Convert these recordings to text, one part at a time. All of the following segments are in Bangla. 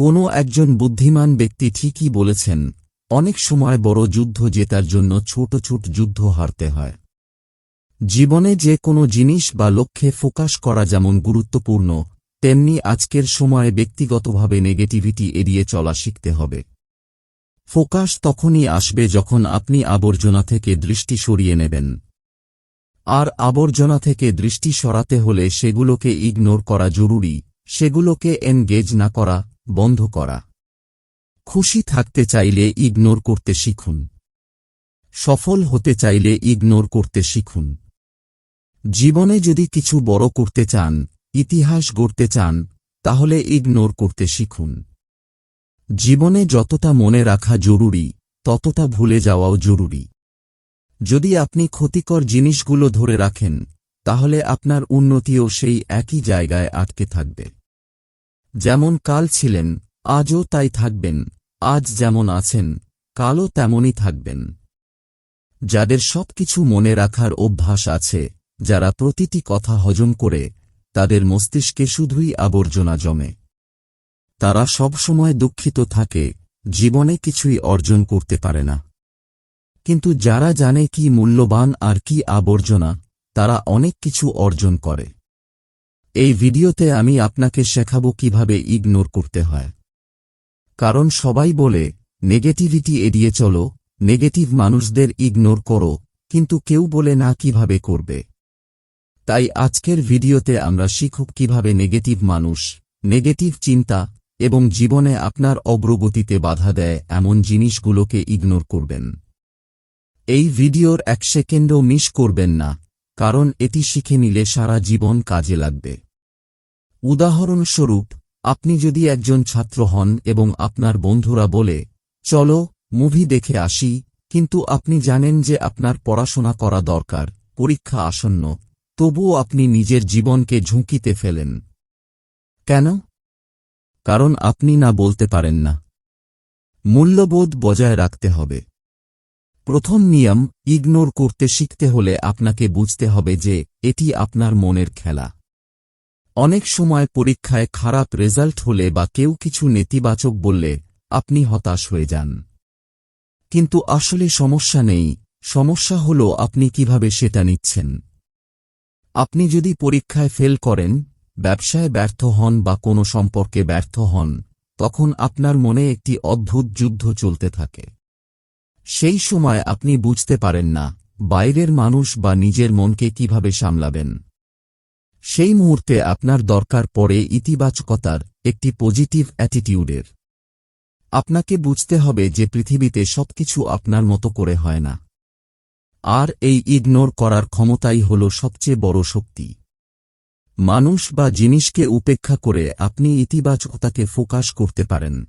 কোনো একজন বুদ্ধিমান ব্যক্তি ঠিকই বলেছেন, অনেক সময় বড় যুদ্ধ জেতার জন্য ছোট ছোট যুদ্ধ হারতে হয়। জীবনে যে কোনো জিনিস বা লক্ষ্যে ফোকাস করা যেমন গুরুত্বপূর্ণ, তেমনি আজকের সময়ে ব্যক্তিগতভাবে নেগেটিভিটি এড়িয়ে চলা শিখতে হবে। ফোকাস তখনই আসবে যখন আপনি আবর্জনা থেকে দৃষ্টি সরিয়ে নেবেন। আর আবর্জনা থেকে দৃষ্টি সরাতে হলে সেগুলোকে ইগনোর করা জরুরি, সেগুলোকে এনগেজ না করা বন্ধ করা। খুশি থাকতে চাইলে ইগনোর করতে শিখুন। সফল হতে চাইলে ইগনোর করতে শিখুন। জীবনে যদি কিছু বড় করতে চান, ইতিহাস গড়তে চান, তাহলে ইগনোর করতে শিখুন। জীবনে যতটা মনে রাখা জরুরি, ততটা ভুলে যাওয়াও জরুরি। যদি আপনি ক্ষতিকর জিনিসগুলো ধরে রাখেন, তাহলে আপনার উন্নতিও সেই একই জায়গায় আটকে থাকবে। যেমন কাল ছিলেন, আজও তাই থাকবেন, আজ যেমন আছেন, কালও তেমনই থাকবেন। যাদের সবকিছু মনে রাখার অভ্যাস আছে, যারা প্রতিটি কথা হজম করে, তাদের মস্তিষ্কে শুধুই আবর্জনা জমে। তারা সবসময় দুঃখিত থাকে, জীবনে কিছুই অর্জন করতে পারে না। কিন্তু যারা জানে কি মূল্যবান আর কি আবর্জনা, তারা অনেক কিছু অর্জন করে। এই ভিডিওতে আমি আপনাকে শেখাবো কীভাবে ইগনোর করতে হয়। কারণ সবাই বলে নেগেটিভিটি এড়িয়ে চলো নেগেটিভ মানুষদের ইগনোর করো, কিন্তু কেউ বলে না কীভাবে করবে। তাই আজকের ভিডিওতে আমরা শিখব কীভাবে নেগেটিভ মানুষ নেগেটিভ চিন্তা এবং জীবনে আপনার অগ্রগতিতে বাধা দেয় এমন জিনিসগুলোকে ইগনোর করবেন। এই ভিডিওর এক সেকেন্ডও মিস করবেন না। কারণ এটি শিখে নিলে সারা জীবন কাজে লাগবে। উদাহরণস্বরূপ, আপনি যদি একজন ছাত্র হন এবং আপনার বন্ধুরা বলে, চলো, মুভি দেখে আসি, কিন্তু আপনি জানেন যে আপনার পড়াশোনা করা দরকার, পরীক্ষা আসন্ন, তবুও আপনি নিজের জীবনকে ঝুঁকিতে ফেলেন। কেন? কারণ আপনি না বলতে পারেন না। মূল্যবোধ বজায় রাখতে হবে। প্রথম নিয়ম, ইগনোর করতে শিখতে হলে আপনাকে বুঝতে হবে যে, এটি আপনার মনের খেলা। অনেক সময় পরীক্ষায় খারাপ রেজাল্ট হলে বা কেউ কিছু নেতিবাচক বললে, আপনি হতাশ হয়ে যান। কিন্তু আসলে সমস্যা নেই, সমস্যা হল আপনি কীভাবে সেটা নিচ্ছেন। আপনি যদি পরীক্ষায় ফেল করেন, ব্যবসায় ব্যর্থ হন বা কোনো সম্পর্কে ব্যর্থ হন, তখন আপনার মনে একটি অদ্ভুত যুদ্ধ চলতে থাকে। সেই সময় আপনি বুঝতে পারেন না, বাইরের মানুষ বা নিজের মনকে কীভাবে সামলাবেন। সেই মুহূর্তে আপনার দরকার পড়ে ইতিবাচকতার একটি পজিটিভ অ্যাটিটিউডের। আপনাকে বুঝতে হবে যে পৃথিবীতে সবকিছু আপনার মতো করে হয় না। আর এই ইগনোর করার ক্ষমতাই হল সবচেয়ে বড় শক্তি। মানুষ বা জিনিসকে উপেক্ষা করে আপনি ইতিবাচকতাকে ফোকাস করতে পারেন।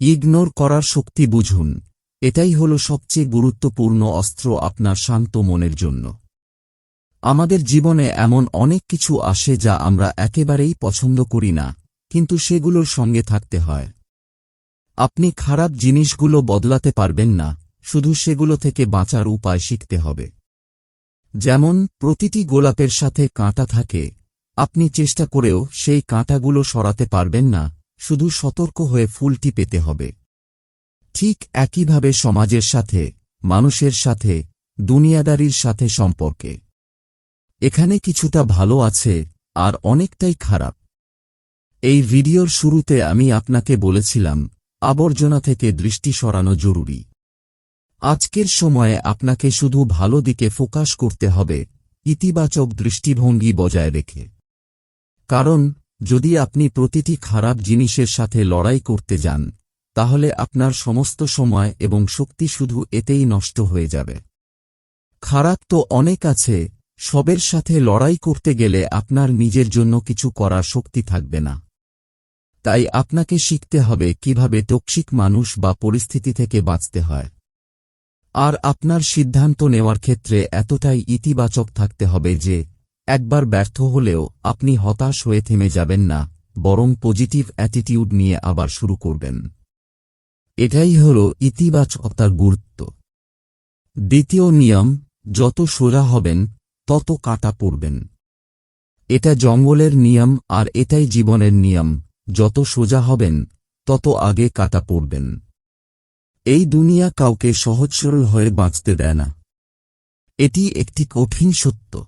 ইগনোর করার শক্তি বুঝুন এটাই হল সবচেয়ে গুরুত্বপূর্ণ অস্ত্র আপনার শান্ত মনের জন্য। আমাদের জীবনে এমন অনেক কিছু আসে যা আমরা একেবারেই পছন্দ করি না, কিন্তু সেগুলোর সঙ্গে থাকতে হয়। আপনি খারাপ জিনিসগুলো বদলাতে পারবেন না, শুধু সেগুলো থেকে বাঁচার উপায় শিখতে হবে। যেমন, প্রতিটি গোলাপের সাথে কাঁটা থাকে, আপনি চেষ্টা করেও সেই কাঁটাগুলো সরাতে পারবেন না, শুধু সতর্ক হয়ে ফুলটি পেতে হবে। ঠিক একইভাবে সমাজের সাথে, মানুষের সাথে, দুনিয়াদারির সাথে সম্পর্কে। এখানে কিছুটা ভালো আছে, আর অনেকটাই খারাপ। এই ভিডিওর শুরুতে আমি আপনাকে বলেছিলাম, আবর্জনা থেকে দৃষ্টি সরানো জরুরি। আজকের সময়ে আপনাকে শুধু ভালো দিকে ফোকাস করতে হবে, ইতিবাচক দৃষ্টিভঙ্গি বজায় রেখে। কারণ, যদি আপনি প্রতিটি খারাপ জিনিসের সাথে লড়াই করতে যান তাহলে আপনার সমস্ত সময় এবং শক্তি শুধু এতেই নষ্ট হয়ে যাবে। খারাপ তো অনেক আছে, সবের সাথে লড়াই করতে গেলে আপনার নিজের জন্য কিছু করার শক্তি থাকবে না। তাই আপনাকে শিখতে হবে কীভাবে টক্সিক মানুষ বা পরিস্থিতি থেকে বাঁচতে হয়। আর আপনার সিদ্ধান্ত নেওয়ার ক্ষেত্রে এতটাই ইতিবাচক থাকতে হবে যে, একবার ব্যর্থ হলেও আপনি হতাশ হয়ে থেমে যাবেন না, বরং পজিটিভ অ্যাটিটিউড নিয়ে আবার শুরু করবেন। এটাই হল ইতিবাচকতার গুরুত্ব। দ্বিতীয় নিয়ম, যত সোজা হবেন, তত কাটা পড়বেন। এটা জঙ্গলের নিয়ম আর এটাই জীবনের নিয়ম, যত সোজা হবেন, তত আগে কাটা পড়বেন। এই দুনিয়া কাউকে সহজ সরল হয়ে বাঁচতে দেয় না। এটি একটি কঠিন সত্য।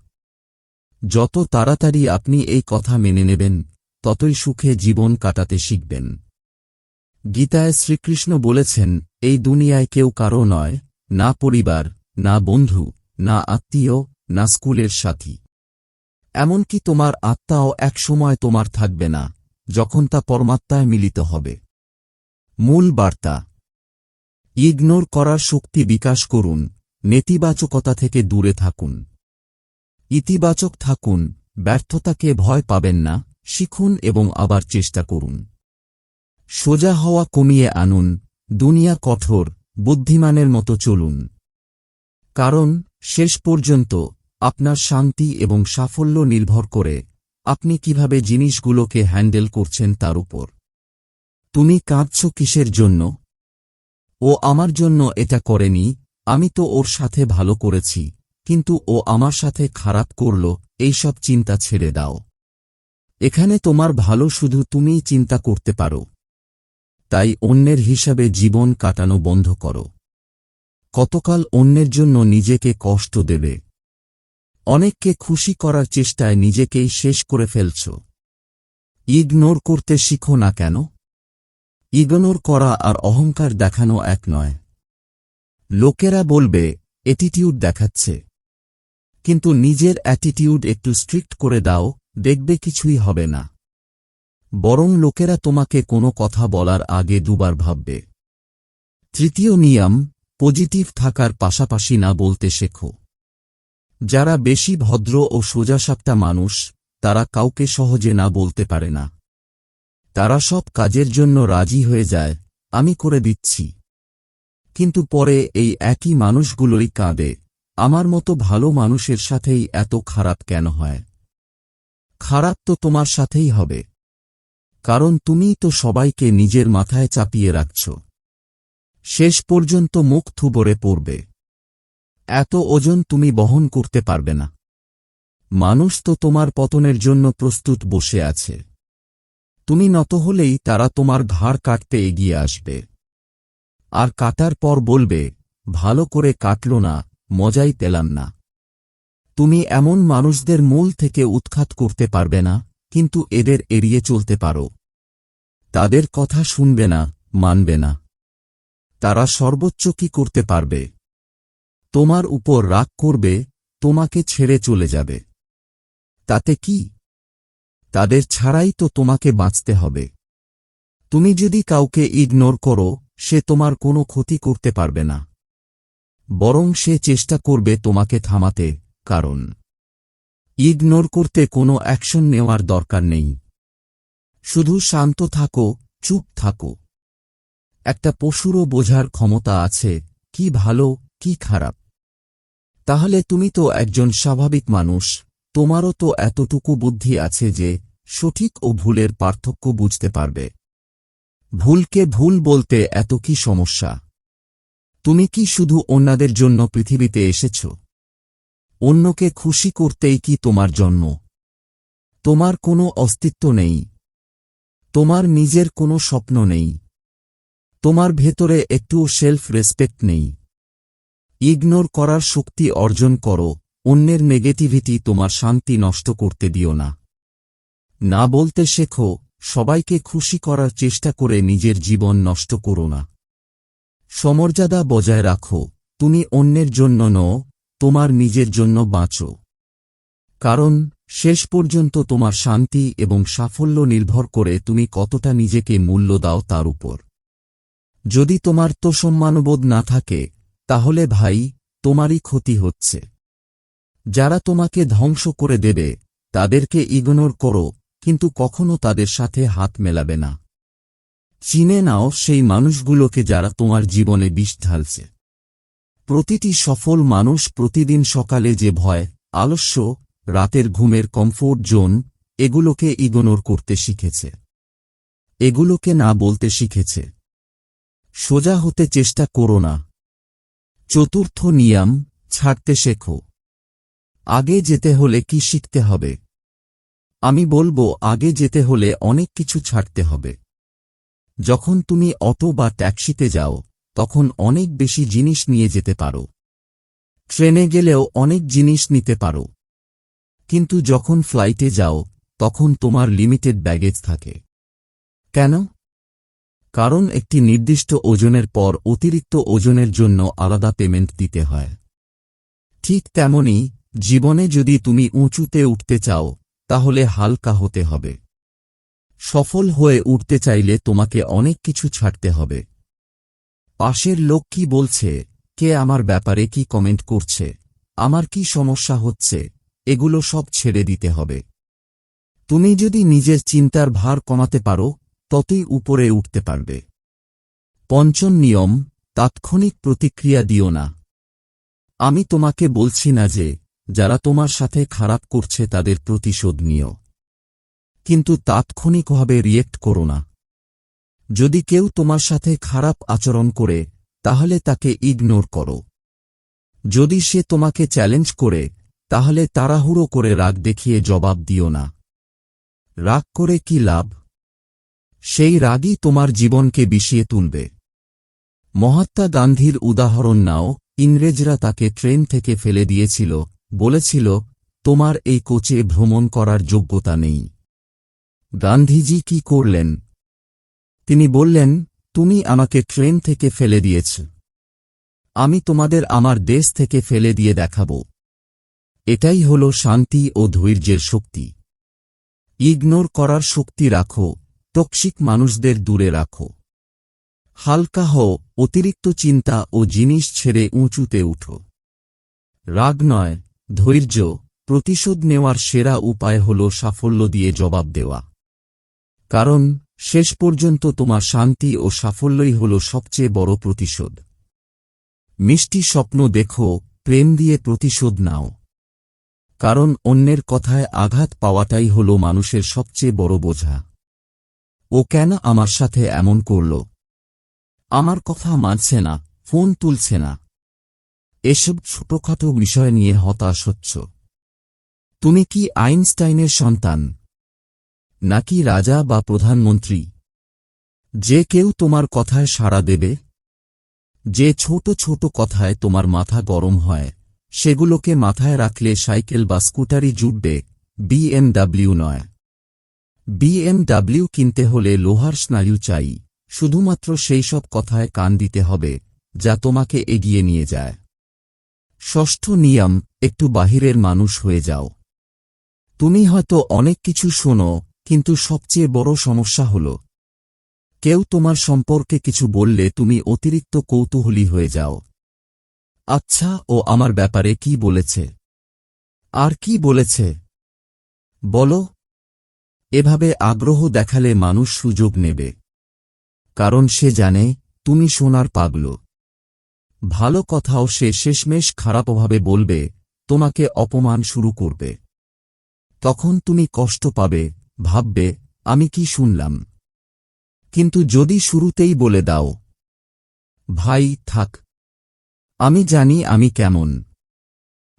যত তাড়াতাড়ি আপনি এই কথা মেনে নেবেন, ততই সুখে জীবন কাটাতে শিখবেন। গীতায় শ্রীকৃষ্ণ বলেছেন, এই দুনিয়ায় কেউ কারও নয়, না পরিবার, না বন্ধু, না আত্মীয়, না স্কুলের সাথী। এমনকি তোমার আত্মাও একসময় তোমার থাকবে না, যখন তা পরমাত্মায় মিলিত হবে। মূল বার্তা। ইগনোর করার শক্তি বিকাশ করুন, নেতিবাচকতা থেকে দূরে থাকুন। ইতিবাচক থাকুন, ব্যর্থতাকে ভয় পাবেন না, শিখুন এবং আবার চেষ্টা করুন। সোজা হওয়া কমিয়ে আনুন, দুনিয়া কঠোর, বুদ্ধিমানের মতো চলুন। কারণ, শেষ পর্যন্ত, আপনার শান্তি এবং সাফল্য নির্ভর করে, আপনি কীভাবে জিনিসগুলোকে হ্যান্ডেল করছেন তার উপর। তুমি কাঁদছ কিসের জন্য? ও আমার জন্য এটা করেনি, আমি তো ওর সাথে ভালো করেছি, কিন্তু ও আমার সাথে খারাপ করল এইসব চিন্তা ছেড়ে দাও। এখানে তোমার ভালো শুধু তুমিই চিন্তা করতে পারো। তাই অন্যের হিসাবে জীবন কাটানো বন্ধ করো। কতকাল অন্যের জন্য নিজেকে কষ্ট দেবে? অনেককে খুশি করার চেষ্টায় নিজেকেই শেষ করে ফেলছ। ইগনোর করতে শিখো না কেন? ইগনোর করা আর অহংকার দেখানো এক নয়। লোকেরা বলবে অ্যাটিটিউড দেখাচ্ছে। কিন্তু নিজের অ্যাটিটিউড একটু স্ট্রিক্ট করে দাও, দেখবে কিছুই হবে না। বরং লোকেরা তোমাকে কোনো কথা বলার আগে দুবার ভাববে। তৃতীয় নিয়ম পজিটিভ থাকার পাশাপাশি না বলতে শেখো। যারা বেশি ভদ্র ও সোজাসাপটা মানুষ, তারা কাউকে সহজে না বলতে পারে না। তারা সব কাজের জন্য রাজি হয়ে যায়, আমি করে দিচ্ছি। কিন্তু পরে এই একই মানুষগুলোই কাঁদে, আমার মতো ভালো মানুষের সাথেই এত খারাপ কেন হয়? খারাপ তো তোমার সাথেই হবে। কারণ তুমিই তো সবাইকে নিজের মাথায় চাপিয়ে রাখছ। শেষ পর্যন্ত মুখ থুবরে পড়বে। এত ওজন তুমি বহন করতে পারবে না। মানুষ তো তোমার পতনের জন্য প্রস্তুত বসে আছে। তুমি নত হলেই তারা তোমার ঘাড় কাটতে এগিয়ে আসবে। আর কাটার পর বলবে, ভালো করে কাটল না, মজাই পেলাম না। তুমি এমন মানুষদের মূল থেকে উৎখাত করতে পারবে না? কিন্তু এদের এড়িয়ে চলতে পারো। তাদের কথা শুনবে না, মানবে না। তারা সর্বোচ্চ কি করতে পারবে? তোমার উপর রাগ করবে, তোমাকে ছেড়ে চলে যাবে। তাতে কি? তাদের ছাড়াই তো তোমাকে বাঁচতে হবে। তুমি যদি কাউকে ইগনোর করো, সে তোমার কোনো ক্ষতি করতে পারবে না। বরং সে চেষ্টা করবে তোমাকে থামাতে, কারণ ইগনোর করতে কোনো অ্যাকশন নেওয়ার দরকার নেই। শুধু শান্ত থাকো, চুপ থাকো। একটা পশুরও বোঝার ক্ষমতা আছে, কি ভালো, কি খারাপ। তাহলে তুমি তো একজন স্বাভাবিক মানুষ, তোমারও তো এতটুকু বুদ্ধি আছে যে, সঠিক ও ভুলের পার্থক্য বুঝতে পারবে। ভুলকে ভুল বলতে এত কি সমস্যা? তুমি কি শুধু অন্যদের জন্য পৃথিবীতে এসেছ? অন্যকে খুশি করতেই কি তোমার জন্ম? তোমার কোনো অস্তিত্ব নেই। তোমার নিজের কোনো স্বপ্ন নেই। তোমার ভেতরে একটুও সেলফ রেসপেক্ট নেই। ইগনোর করার শক্তি অর্জন করো, অন্যের নেগেটিভিটি তোমার শান্তি নষ্ট করতে দিও না। না বলতে শেখো, সবাইকে খুশি করার চেষ্টা করে নিজের জীবন নষ্ট করো না। সমর্যাদা বজায় রাখো, তুমি অন্যের জন্য নও তোমার নিজের জন্য বাঁচো। কারণ, শেষ পর্যন্ত তোমার শান্তি এবং সাফল্য নির্ভর করে তুমি কতটা নিজেকে মূল্য দাও তার উপর। যদি তোমার তো সম্মানবোধ না থাকে, তাহলে ভাই, তোমারই ক্ষতি হচ্ছে। যারা তোমাকে ধ্বংস করে দেবে, তাদেরকে ইগনোর করো, কিন্তু কখনো তাদের সাথে হাত মেলাবে না। চিনে নাও সেই মানুষগুলোকে যারা তোমার জীবনে বিষ ঢালছে। প্রতিটি সফল মানুষ প্রতিদিন সকালে যে ভয়, আলস্য, রাতের ঘুমের কমফোর্ট জোন এগুলোকে ইগনোর করতে শিখেছে। এগুলোকে না বলতে শিখেছে। সোজা হতে চেষ্টা করো না। চতুর্থ নিয়ম, ছাড়তে শেখো। আগে যেতে হলে কি শিখতে হবে? আমি বলব, আগে যেতে হলে অনেক কিছু ছাড়তে হবে। যখন তুমি অটো বা ট্যাক্সিতে যাও তখন অনেক বেশি জিনিস নিয়ে যেতে পারো। ট্রেনে গেলেও অনেক জিনিস নিতে পারো। কিন্তু যখন ফ্লাইটে যাও, তখন তোমার লিমিটেড ব্যাগেজ থাকে। কেন? কারণ একটি নির্দিষ্ট ওজনের পর অতিরিক্ত ওজনের জন্য আলাদা পেমেন্ট দিতে হয়। ঠিক তেমনি জীবনে যদি তুমি উঁচুতে উঠতে চাও, তাহলে হালকা হতে হবে। সফল হয়ে উঠতে চাইলে তোমাকে অনেক কিছু ছাড়তে হবে। পাশের লোক কি বলছে? কে আমার ব্যাপারে কি কমেন্ট করছে? আমার কি সমস্যা হচ্ছে? এগুলো সব ছেড়ে দিতে হবে। তুমি যদি নিজের চিন্তার ভার কমাতে পারো, ততই উপরে উঠতে পারবে। পঞ্চম নিয়ম, তাৎক্ষণিক প্রতিক্রিয়া দিও না। আমি তোমাকে বলছি না যে, যারা তোমার সাথে খারাপ করছে তাদের প্রতিশোধ নিও। কিন্তু তাৎক্ষণিকভাবে রিয়েক্ট করো না। যদি কেউ তোমার সাথে খারাপ আচরণ করে, তাহলে তাকে ইগনোর করো। যদি সে তোমাকে চ্যালেঞ্জ করে, তাহলে তাড়াহুড়ো করে রাগ দেখিয়ে জবাব দিও না। রাগ করে কি লাভ? সেই রাগই তোমার জীবনকে বিষিয়ে তুলবে। মহাত্মা গান্ধীর উদাহরণ নাও, ইংরেজরা তাকে ট্রেন থেকে ফেলে দিয়েছিল, বলেছিল, তোমার এই কোচে ভ্রমণ করার যোগ্যতা নেই। গান্ধীজি কি করলেন? তিনি বললেন, তুমি আমাকে ট্রেন থেকে ফেলে দিয়েছ। আমি তোমাদের আমার দেশ থেকে ফেলে দিয়ে দেখাব। এটাই হল শান্তি ও ধৈর্যের শক্তি। ইগনোর করার শক্তি রাখো, টক্সিক মানুষদের দূরে রাখো। হালকা হও, অতিরিক্ত চিন্তা ও জিনিস ছেড়ে উঁচুতে উঠো। রাগ নয়, ধৈর্য, প্রতিশোধ নেওয়ার সেরা উপায় হল সাফল্য দিয়ে জবাব দেওয়া। কারণ শেষ পর্যন্ত তোমার শান্তি ও সাফল্যই হল সবচেয়ে বড় প্রতিশোধ। মিষ্টি স্বপ্ন দেখো, প্রেম দিয়ে প্রতিশোধ নাও। কারণ অন্যের কথায় আঘাত পাওয়াটাই হল মানুষের সবচেয়ে বড় বোঝা। ও কেন আমার সাথে এমন করল? আমার কথা মানছে না, ফোন তুলছে না। এসব ছোটখাটো বিষয় নিয়ে হতাশ হচ্ছ। তুমি কি আইনস্টাইনের সন্তান? নাকি রাজা বা প্রধানমন্ত্রী? যে কেউ তোমার কথায় সাড়া দেবে, যে ছোট ছোট কথায় তোমার মাথা গরম হয়, সেগুলোকে মাথায় রাখলে সাইকেল বা স্কুটারই জুটবে বিএমডাব্লিউ নয়। বিএমডাব্লিউ কিনতে হলে লোহার স্নায়ু চাই, শুধুমাত্র সেই সব কথায় কান দিতে হবে, যা তোমাকে এগিয়ে নিয়ে যায়। ষষ্ঠ নিয়ম, একটু বাহিরের মানুষ হয়ে যাও। তুমি হয়তো অনেক কিছু শোনো কিন্তু সবচেয়ে বড় সমস্যা হল, কেউ তোমার সম্পর্কে কিছু বললে তুমি অতিরিক্ত কৌতূহলী হয়ে যাও। আচ্ছা ও আমার ব্যাপারে কি বলেছে? আর কি বলেছে? বলো। এভাবে আগ্রহ দেখালে মানুষ সুযোগ নেবে। কারণ সে জানে, তুমি সোনার পাগল। ভালো কথাও সে শেষমেশ খারাপভাবে বলবে, তোমাকে অপমান শুরু করবে। তখন তুমি কষ্ট পাবে ভাববে, আমি কি শুনলাম? কিন্তু যদি শুরুতেই বলে দাও, ভাই, থাক। আমি জানি আমি কেমন।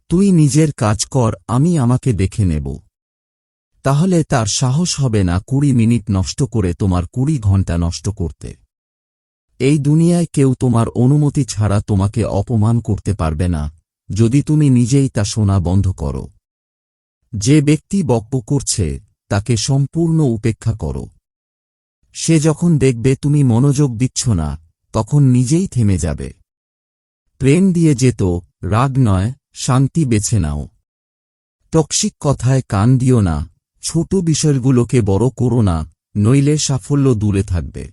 তুই নিজের কাজ কর, আমি আমাকে দেখে নেব। তাহলে তার সাহস হবে না কুড়ি মিনিট নষ্ট করে তোমার কুড়ি ঘণ্টা নষ্ট করতে। এই দুনিয়ায় কেউ তোমার অনুমতি ছাড়া তোমাকে অপমান করতে পারবে না, যদি তুমি নিজেই তা শোনা বন্ধ করো। যে ব্যক্তি বক্য করছে তাকে সম্পূর্ণ উপেক্ষা করো। সে যখন দেখবে তুমি মনোযোগ দিচ্ছ না, তখন নিজেই থেমে যাবে। প্রেম দিয়ে যেত, রাগ নয়, শান্তি বেছে নাও। টক্সিক কথায় কান দিও না, ছোট বিষয়গুলোকে বড় করো না, নইলে সাফল্য দূরে থাকবে।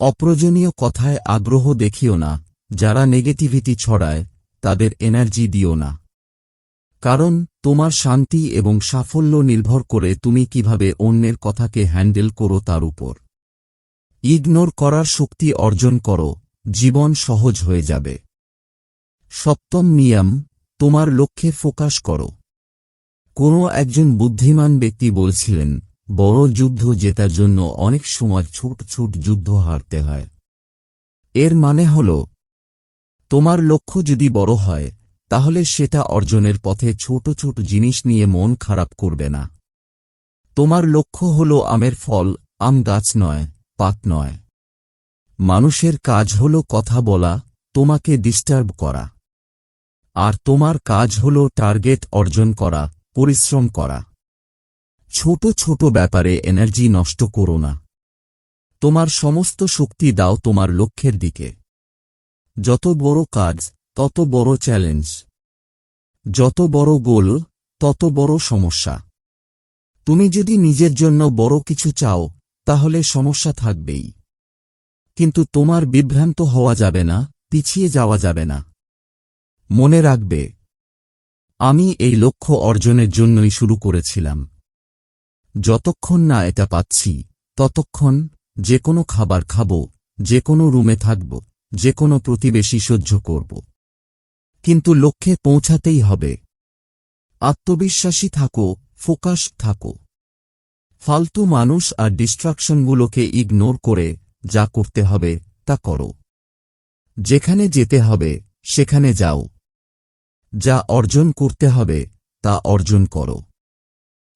অপ্রয়োজনীয় কথায় আগ্রহ দেখিও না, যারা নেগেটিভিটি ছড়ায়, তাদের এনার্জি দিও না। কারণ, তোমার শান্তি এবং সাফল্য নির্ভর করে তুমি কীভাবে অন্যের কথাকে হ্যান্ডেল করো তার উপর। ইগনোর করার শক্তি অর্জন করো, জীবন সহজ হয়ে যাবে। সপ্তম নিয়ম, তোমার লক্ষ্যে ফোকাস করো। কোনো একজন বুদ্ধিমান ব্যক্তি বলছিলেন, বড় যুদ্ধ জেতার জন্য অনেক সময় ছোট ছোট যুদ্ধ হারতে হয়। এর মানে হল, তোমার লক্ষ্য যদি বড় হয় তাহলে সেটা অর্জনের পথে ছোট ছোট জিনিস নিয়ে মন খারাপ করবে না। তোমার লক্ষ্য হল আমের ফল, আম গাছ নয় পাত নয়। মানুষের কাজ হল কথা বলা, তোমাকে ডিস্টার্ব করা। আর তোমার কাজ হল টার্গেট অর্জন করা, পরিশ্রম করা। ছোট ছোট ব্যাপারে এনার্জি নষ্ট করো না। তোমার সমস্ত শক্তি দাও তোমার লক্ষ্যের দিকে। যত বড় কাজ তত বড় চ্যালেঞ্জ। যত বড় গোল, তত বড় সমস্যা। তুমি যদি নিজের জন্য বড় কিছু চাও, তাহলে সমস্যা থাকবেই। কিন্তু তোমার বিভ্রান্ত হওয়া যাবে না, পিছিয়ে যাওয়া যাবে না। মনে রাখবে, আমি এই লক্ষ্য অর্জনের জন্যই শুরু করেছিলাম। যতক্ষণ না এটা পাচ্ছি, ততক্ষণ যে কোনো খাবার খাব, যে কোনো রুমে থাকব, যে কোনো প্রতিবেশী সহ্য করব। কিন্তু লক্ষ্যে পৌঁছাতেই হবে। আত্মবিশ্বাসী থাকো, ফোকাস থাকো। ফালতু মানুষ আর ডিস্ট্রাকশনগুলোকে ইগনোর করে যা করতে হবে, তা করো। যেখানে যেতে হবে, সেখানে যাও। যা অর্জন করতে হবে, তা অর্জন করো।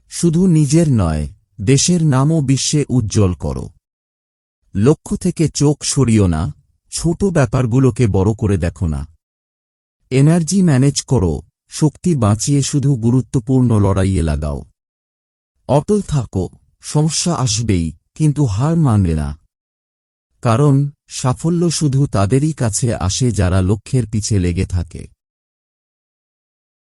শুধু নিজের নয়, দেশের নামও বিশ্বে উজ্জ্বল করো। লক্ষ্য থেকে চোখ সরিও না, ছোট ব্যাপারগুলোকে বড় করে দেখো না। এনার্জি ম্যানেজ করো, শক্তি বাঁচিয়ে শুধু গুরুত্বপূর্ণ লড়াইয়ে লাগাও। অটল থাকো, সমস্যা আসবেই, কিন্তু হার মানবে না। কারণ, সাফল্য শুধু তাদেরই কাছে আসে যারা লক্ষ্যের পিছে লেগে থাকে।